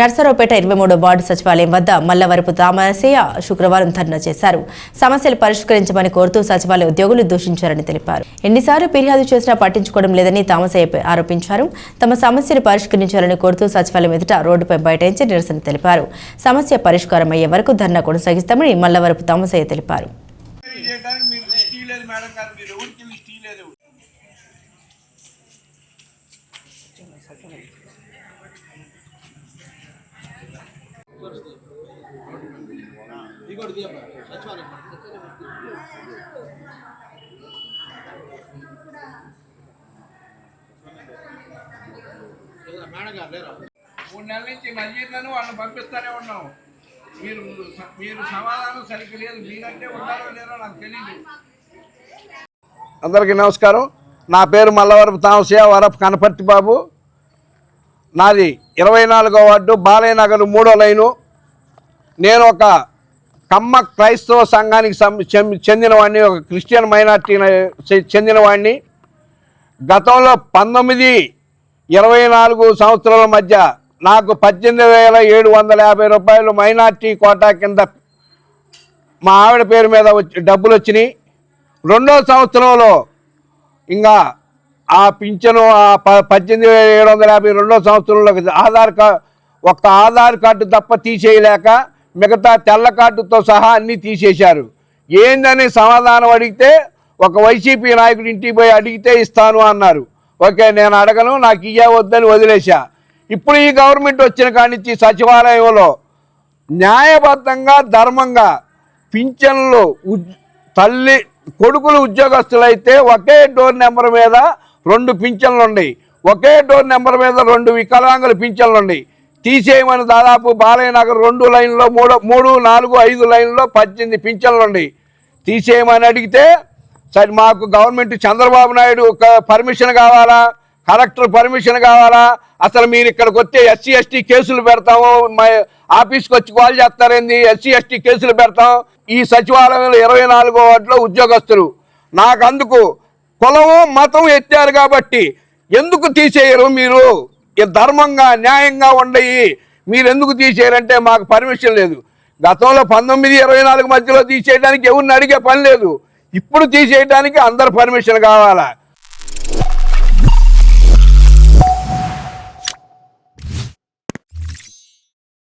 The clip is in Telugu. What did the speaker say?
నర్సరావుపేట ఇరవై మూడో వార్డు సచివాలయం వద్ద మల్లవరపు తామరసయ్య శుక్రవారం ధర్నా చేశారు. సమస్యలు పరిష్కరించమని కోరుతూ సచివాలయ ఉద్యోగులు దూషించారని తెలిపారు. ఎన్నిసార్లు ఫిర్యాదు చేసినా పట్టించుకోవడం లేదని తామసయ్య ఆరోపించారు. తమ సమస్యలు పరిష్కరించాలని కోరుతూ సచివాలయం ఎదుట రోడ్డుపై బైఠాయించి నిరసన తెలిపారు. సమస్య పరిష్కారం అయ్యే వరకు ధర్నా కొనసాగిస్తామని మల్లవరపు తామసయ్య తెలిపారు. లిస్ట్ ఇవ్వలేదు మేడం గారు ఇవ్వలేదు మూడు నెలల నుంచి మజీద్లను వాళ్ళని పంపిస్తూనే ఉన్నాం. మీరు మీరు సమాధానం సరిగ్గా లేదు. మీరంటే ఉన్నారో లేరో నాకు తెలియదు అందరికీ నమస్కారం. నా పేరు మల్లవరపు తామసయ్య వరపు కనపర్తి బాబు. నాది ఇరవై నాలుగో వార్డు బాలయ్య నగర్ మూడో లైను. నేను ఒక కమ్మ క్రైస్తవ సంఘానికి చెందినవాడిని ఒక క్రిస్టియన్ మైనార్టీ చెందినవాడిని. గతంలో పంతొమ్మిది ఇరవై నాలుగు సంవత్సరాల మధ్య నాకు పద్దెనిమిది వేల ఏడు వందల యాభై రూపాయలు మైనార్టీ కోటా కింద మా ఆవిడ పేరు మీద డబ్బులు వచ్చినాయి. రెండో సంవత్సరంలో ఇంకా ఆ పింఛను ఆ ప పద్దెనిమిది వేల ఏడు వందల యాభై రెండో సంవత్సరంలో ఆధార్ కార్డు ఒక్క ఆధార్ కార్డు తప్ప తీసేయలేక మిగతా తెల్ల కార్డుతో సహా అన్నీ తీసేశారు. ఏందని సమాధానం అడిగితే ఒక వైసీపీ నాయకుడి ఇంటికి పోయి అడిగితే ఇస్తాను అన్నారు. ఓకే నేను అడగను నాకు ఇయ్యవద్దని వదిలేశా. ఇప్పుడు ఈ గవర్నమెంట్ వచ్చిన కాడి సచివాలయంలో న్యాయబద్ధంగా ధర్మంగా పింఛన్లు తల్లి కొడుకులు ఉద్యోగస్తులైతే ఒకే డోర్ నెంబర్ మీద రెండు పింఛన్లు ఉన్నాయి ఒకే డోర్ నెంబర్ మీద రెండు వికలాంగుల పింఛన్లు ఉన్నాయి తీసేయమని దాదాపు బాలయ్య నగర్ రెండు లైన్లో మూడు మూడు నాలుగు ఐదు లైన్లో పద్దెనిమిది పింఛన్లు ఉన్నాయి. తీసేయమని అడిగితే సరే మాకు గవర్నమెంట్ చంద్రబాబు నాయుడు ఒక పర్మిషన్ కావాలా? కలెక్టర్ పర్మిషన్ కావాలా? అసలు మీరు ఇక్కడికి వస్తే ఎస్సీ ఎస్టీ కేసులు పెడతాము. మా ఆఫీస్కి వచ్చి కాల్ చేస్తారేంది? ఎస్సీ ఎస్టీ కేసులు పెడతాం. ఈ సచివాలయంలో ఇరవై నాలుగో వాటిలో ఉద్యోగస్తులు. నాకు అందుకు కులము మతం ఎత్తారు కాబట్టి ఎందుకు తీసేయరు మీరు? ధర్మంగా న్యాయంగా ఉండయి. మీరు ఎందుకు తీసేయరంటే మాకు పర్మిషన్ లేదు. గతంలో పంతొమ్మిది ఇరవై నాలుగు మధ్యలో తీసేయడానికి ఎవరిని అడిగే పని లేదు. ఇప్పుడు తీసేయడానికి అందరు పర్మిషన్ కావాలా?